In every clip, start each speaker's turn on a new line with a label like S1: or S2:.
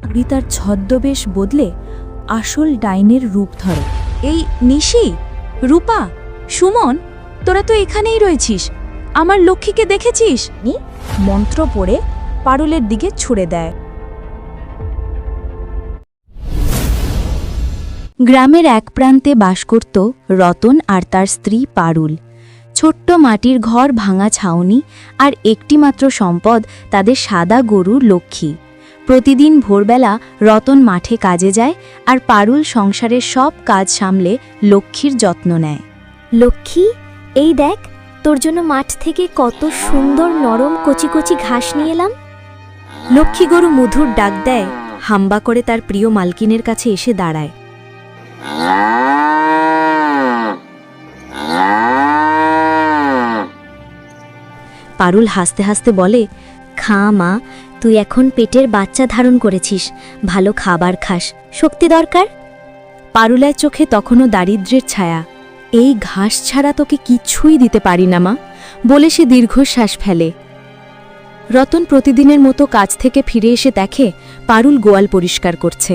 S1: বুড়ি তার ছদ্মবেশ বদলে আসল ডাইনের রূপ ধরে।
S2: এই নিশি, রূপা, সুমন, তোরা তো এখানেই রয়েছিস। আমার লক্ষ্মীকে দেখেছিস?
S1: নি? মন্ত্র পড়ে পারুলের দিকে ছুড়ে দেয়। গ্রামের এক প্রান্তে বাস করত রতন আর তার স্ত্রী পারুল। ছোট্ট মাটির ঘর ভাঙা ছাউনি আর একটিমাত্র সম্পদ তাদের সাদা গরু লক্ষ্মী। প্রতিদিন ভোরবেলা রতন মাঠে কাজে যায় আর পারুল সংসারের সব কাজ সামলে লক্ষ্মীর যত্ন নেয়।
S3: লক্ষ্মী এই দেখ তোর জন্য মাঠ থেকে কত সুন্দর নরম কচি কচি ঘাস নিয়ে এলাম।
S1: লক্ষ্মী গরু মধুর ডাক দেয় হাম্বা করে তার প্রিয় মালকিনের কাছে এসে দাঁড়ায়। পারুল হাসতে হাসতে বলে,
S3: খা মা, তুই এখন পেটের বাচ্চা ধারণ করেছিস, ভালো খাবার খাস, শক্তি দরকার?
S1: পারুলের চোখে তখনও দারিদ্র্যের ছায়া। এই ঘাস ছাড়া তোকে কিচ্ছুই দিতে পারি না মা, বলে সে দীর্ঘশ্বাস ফেলে। রতন প্রতিদিনের মতো কাজ থেকে ফিরে এসে দেখে পারুল গোয়াল পরিষ্কার করছে।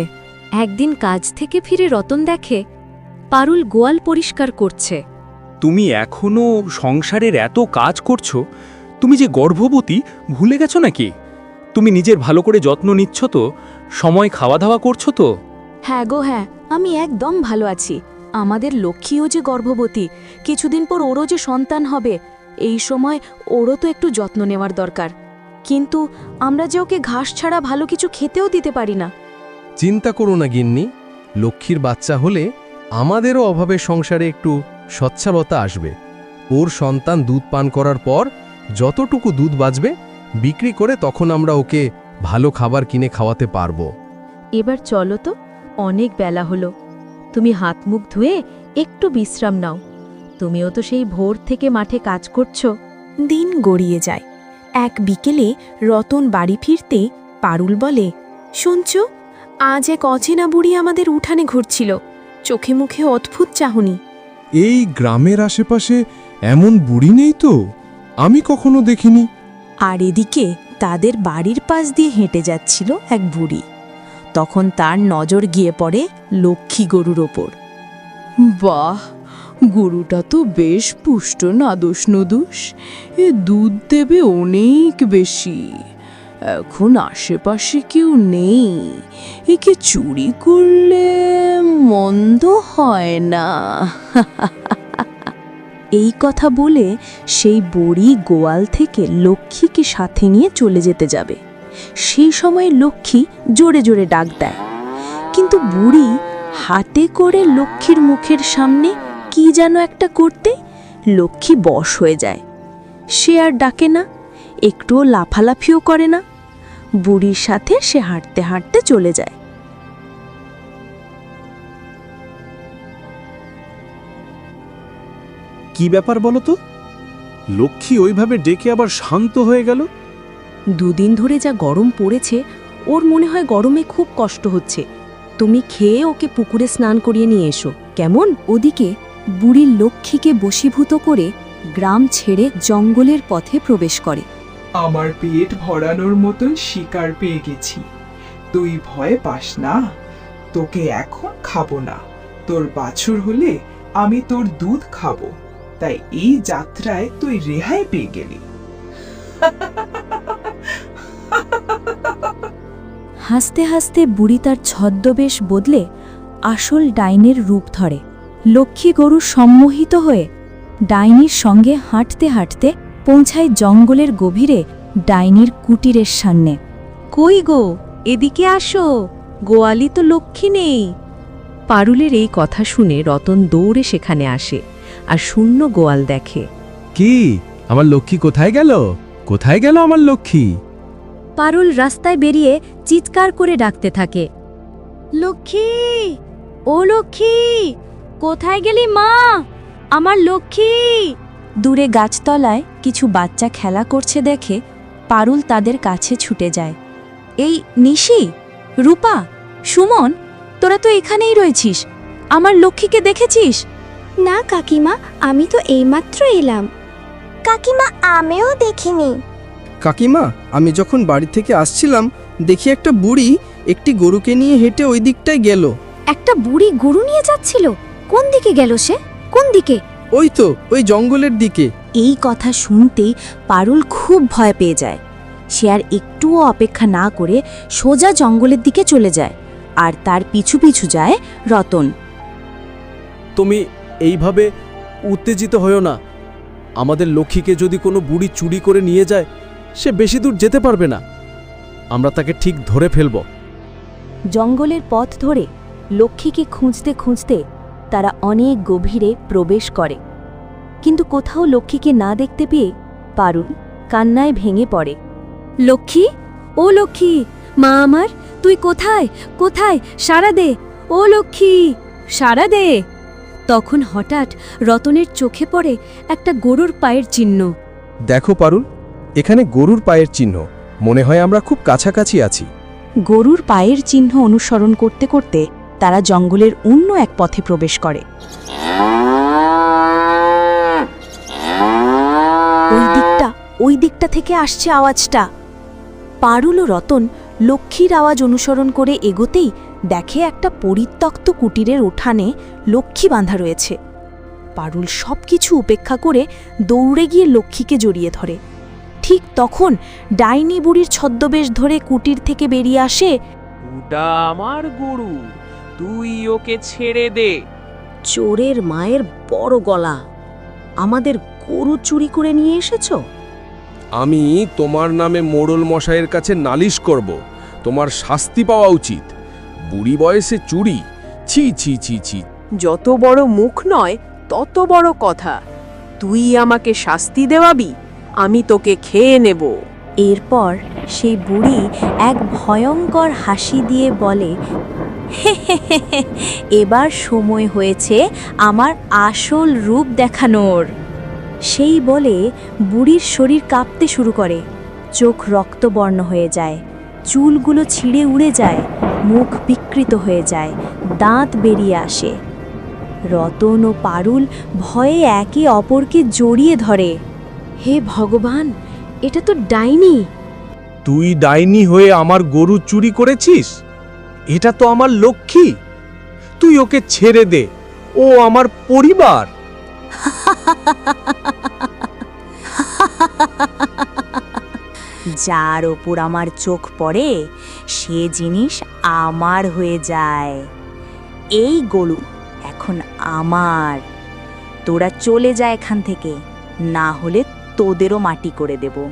S1: একদিন কাজ থেকে ফিরে রতন দেখে পারুল গোয়াল পরিষ্কার করছে।
S4: তুমি এখনও সংসারের এত কাজ করছ তুমি যে গর্ভবতী ভুলে গেছো নাকি? তুমি নিজের ভালো করে যত্ন নিচ্ছ তো? সময় খাওয়া দাওয়া করছ তো?
S2: হ্যাঁ গো হ্যাঁ আমি একদম ভালো আছি। আমাদের লক্ষ্মীও যে গর্ভবতী কিছুদিন পর ওরও যে সন্তান হবে এই সময় ওরও তো একটু যত্ন নেওয়ার দরকার। কিন্তু আমরা যে ওকে ঘাস ছাড়া ভালো কিছু খেতেও দিতে পারি না।
S5: চিন্তা করো না গিন্নি লক্ষ্মীর বাচ্চা হলে আমাদেরও অভাবে সংসারে একটু স্বচ্ছলতা আসবে। ওর সন্তান দুধ পান করার পর যতটুকু দুধ বাঁচবে বিক্রি করে তখন আমরা ওকে ভালো খাবার কিনে খাওয়াতে পারব।
S1: এবার চলো তো অনেক বেলা হলো। তুমি হাত মুখ ধুয়ে একটু বিশ্রাম নাও। তুমিও তো সেই ভোর থেকে মাঠে কাজ করছ। দিন গড়িয়ে যায়। এক বিকেলে রতন বাড়ি ফিরতে পারুল বলে শুনছ আজ এক অচেনা বুড়ি আমাদের উঠানে ঘুরছিল। চোখে মুখে অদ্ভুত চাহনি।
S6: এই গ্রামের আশেপাশে এমন বুড়ি নেই তো? আমি কখনো দেখিনি।
S2: আর এদিকে তাদের বাড়ির পাশ দিয়ে হেঁটে যাচ্ছিল এক বুড়ি। তখন তার নজর গিয়ে পড়ে লক্ষ্মী গরুর ওপর। বাহ, গরুটা তো বেশ পুষ্ট নাদুস নদুস এ দুধ দেবে অনেক বেশি। এখন আশেপাশে কেউ নেই। একে চুরি করলে মন্দ হয় না। এই কথা বলে সেই বড়ি গোয়াল থেকে লক্ষ্মীকে সাথে নিয়ে চলে যেতে যাবে। সেই সময় লক্ষ্মী জোরে জোরে ডাক দেয়। কিন্তু বুড়ি হাতে করে লক্ষ্মীর মুখের সামনে কি যেন একটা করতে লক্ষ্মী বশ হয়ে যায়। সে আর ডাকে না, একটুও লাফালাফিও করে না। বুড়ির সাথে সে হাঁটতে হাঁটতে চলে যায়।
S4: কি ব্যাপার বলো তো? লক্ষ্মী ওইভাবে ডেকে আবার শান্ত হয়ে গেল।
S2: দুদিন ধরে যা গরম পড়েছে ওর মনে হয় গরমে খুব কষ্ট হচ্ছে। তুমি খেয়ে ওকে পুকুরে স্নান করিয়ে নিয়ে এসো। কেমন?
S1: ওদিকে বুড়ির লক্ষ্মীকে বশীভূত করে গ্রাম ছেড়ে জঙ্গলের পথে প্রবেশ করে।
S7: আমার পেট ভরানোর মতন শিকার পেয়ে গেছি। তুই ভয় পাস না। তোকে এখন খাব না। তোর বাছুর হলে আমি তোর দুধ খাব। তাই এই যাত্রায় তুই রেহাই পেয়ে গেলি।
S1: হাসতে হাসতে বুড়ি তার ছদ্মবেশ বদলে আসল ডাইনের রূপ ধরে। লক্ষ্মী গরু সম্মোহিত হয়ে ডাইনির সঙ্গে হাঁটতে হাঁটতে পৌঁছায় জঙ্গলের গভীরে ডাইনির কুটিরের সামনে।
S2: কই গো এদিকে আসো গোয়ালি তো লক্ষ্মী নেই। পারুলের এই কথা শুনে রতন দৌড়ে সেখানে আসে। আর শূন্য গোয়াল দেখে।
S5: কি? আমার লক্ষ্মী কোথায় গেল? কোথায় গেল আমার লক্ষ্মী?
S1: পারুল রাস্তায় বেরিয়ে চিৎকার করে ডাকতে থাকে। লক্ষ্মী! ও লক্ষ্মী! কোথায় গেলি মা? আমার লক্ষ্মী! দূরে গাছতলায় কিছু বাচ্চা খেলা করছে দেখে পারুল তাদের কাছে ছুটে যায়।
S2: এই নিশি রূপা সুমন তোরা তো এখানেই রয়েছিস। আমার লক্ষ্মীকে দেখেছিস?
S3: না কাকিমা আমি তো এইমাত্র এলাম। কাকিমা আমিও দেখিনি।
S8: কাকিমা আমি যখন বাড়ি থেকে আসছিলাম দেখি একটা বুড়ি একটি গরুকে নিয়ে হেঁটে ওই দিকটায় গেল।
S3: একটা বুড়ি গরু নিয়ে যাচ্ছিল? কোন দিকে গেল সে? কোন দিকে?
S8: ওই তো ওই জঙ্গলের দিকে।
S1: এই কথা শুনতেই পারুল খুব ভয় পেয়ে যায়। সে আর একটুও অপেক্ষা না করে সোজা জঙ্গলের দিকে চলে যায় আর তার পিছু পিছু যায় রতন।
S9: তুমি এইভাবে উত্তেজিত হও না। আমাদের লক্ষ্মীকে যদি কোনো বুড়ি চুরি করে নিয়ে যায়, সে বেশি দূর যেতে পারবে না। আমরা তাকে ঠিক ধরে ফেলব।
S10: জঙ্গলের পথ ধরে লক্ষ্মীকে খুঁজতে খুঁজতে তারা অনেক গভীরে প্রবেশ করে। কিন্তু কোথাও লক্ষ্মীকে না দেখতে পেয়ে পারুল কান্নায় ভেঙে পড়ে। লক্ষ্মী? ও লক্ষ্মী! মা আমার, তুই কোথায়? কোথায়? সারা দে। ও লক্ষ্মী! সারা দে! তখন হঠাৎ রতনের চোখে পড়ে একটা গরুর পায়ের চিহ্ন।
S5: দেখো পারুল এখানে গরুর পায়ের চিহ্ন। মনে হয় আমরা খুব কাছাকাছি আছি।
S1: গরুর পায়ের চিহ্ন অনুসরণ করতে করতে তারা জঙ্গলের অন্য এক পথে প্রবেশ করে।
S10: ওই দিকটা ওই দিকটা থেকে আসছে আওয়াজটা। পারুল ও রতন লক্ষ্মীর আওয়াজ অনুসরণ করে এগোতেই দেখে একটা পরিত্যক্ত কুটিরের উঠানে লক্ষ্মী বাঁধা রয়েছে। পারুল সব কিছু উপেক্ষা করে দৌড়ে গিয়ে লক্ষ্মীকে জড়িয়ে ধরে। ঠিক তখন ডাইনি বুড়ির ছদ্মবেশ ধরে কুটির থেকে বেরিয়ে আসে
S11: ওটা আমার গরু তুই ওকে ছেড়ে দে।
S1: চোরের মায়ের বড় গলা। আমাদের গরু চুরি করে নিয়ে এসেছ?
S5: আমি তোমার নামে মোড়ল মশাইয়ের কাছে নালিশ করব। তোমার শাস্তি পাওয়া উচিত। বুড়ি বয়সে চুরি। ছি ছি ছি ছি।
S11: যত বড় মুখ নয় তত বড় কথা। তুই আমাকে শাস্তি দেওয়াবি আমি তোকে খেয়ে নেব।
S1: এরপর সেই বুড়ি এক ভয়ঙ্কর হাসি দিয়ে বলে এবার সময় হয়েছে আমার আসল রূপ দেখানোর। সেই বলে বুড়ির শরীর কাঁপতে শুরু করে। চোখ রক্তবর্ণ হয়ে যায়। চুলগুলো ছিঁড়ে উড়ে যায় মুখ বিকৃত হয়ে যায় দাঁত বেরিয়ে আসে। রতন ও পারুল ভয়ে একে অপরকে জড়িয়ে ধরে।
S10: হে ভগবান এটা তো ডাইনি।
S4: তুই ডাইনি হয়ে আমার গরু চুরি করেছিস? এটা তো আমার লক্ষ্মী। তুই ওকে ছেড়ে দে। ও আমার পরিবার।
S1: যার ওপর আমার চোখ পড়ে সে জিনিস আমার হয়ে যায়। এই গরু এখন আমার। তোরা চলে যা এখান থেকে না হলে তোদেরও মাটি করে দেব।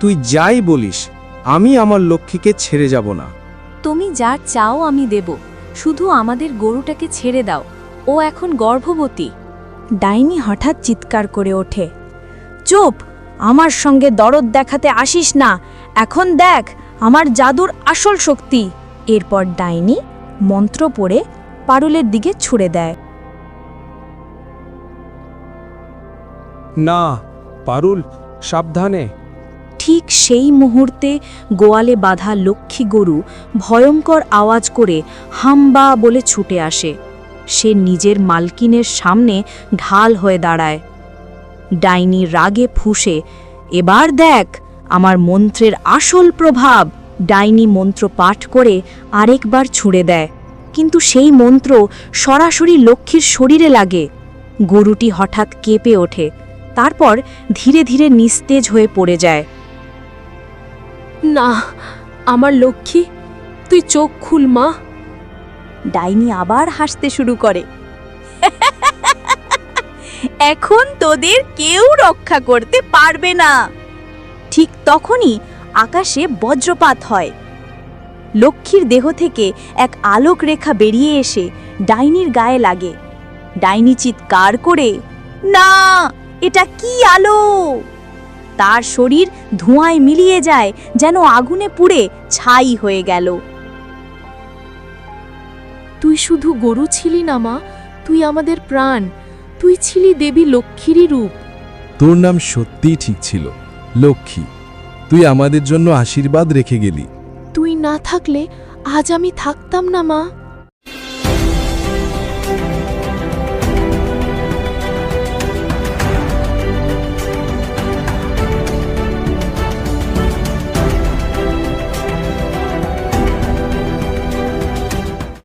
S6: তুই যাই বলিস আমি আমার লক্ষ্মীকে ছেড়ে যাব না।
S10: তুমি যা চাও আমি দেব শুধু আমাদের গরুটাকে ছেড়ে দাও ও এখন গর্ভবতী।
S1: ডাইনি হঠাৎ চিৎকার করে ওঠে চুপ! আমার সঙ্গে দরদ দেখাতে আসিস না। এখন দেখ আমার জাদুর আসল শক্তি। এরপর ডাইনি মন্ত্র পড়ে পারুলের দিকে ছুড়ে দেয়।
S6: না পারুল সাবধানে।
S1: ঠিক সেই মুহূর্তে গোয়ালে বাঁধা লক্ষ্মী গরু ভয়ঙ্কর আওয়াজ করে হাম্বা বলে ছুটে আসে। সে নিজের মালকিনের সামনে ঢাল হয়ে দাঁড়ায়। ডাইনি রাগে ফুঁসে এবার দেখ আমার মন্ত্রের আসল প্রভাব। ডাইনি মন্ত্র পাঠ করে আরেকবার ছুঁড়ে দেয়। কিন্তু সেই মন্ত্র সরাসরি লক্ষ্মীর শরীরে লাগে। গরুটি হঠাৎ কেঁপে ওঠে তারপর ধীরে ধীরে নিস্তেজ হয়ে পড়ে যায়।
S10: না আমার লক্ষ্মী তুই চোখ খুল মা।
S1: ডাইনি আবার হাসতে শুরু করে। এখন তোদের কেউ রক্ষা করতে পারবে না। ঠিক তখনই আকাশে বজ্রপাত হয়। লক্ষ্মীর দেহ থেকে এক আলোক রেখা বেরিয়ে এসে ডাইনির গায়ে লাগে। ডাইনি চিৎকার করে, না, এটা কি আলো? তার শরীর ধোঁয়ায় মিলিয়ে যায়, যেন আগুনে পুড়ে ছাই হয়ে গেল।
S10: তুই শুধু গরু ছিলি না মা, তুই আমাদের প্রাণ তুই ছিলি দেবী লক্ষ্মীরই রূপ।
S5: তোর নাম সত্যিই ঠিক ছিল লক্ষ্মী। তুই আমাদের জন্য আশীর্বাদ রেখে গেলি।
S10: তুই না থাকলে আজ আমি থাকতাম না মা।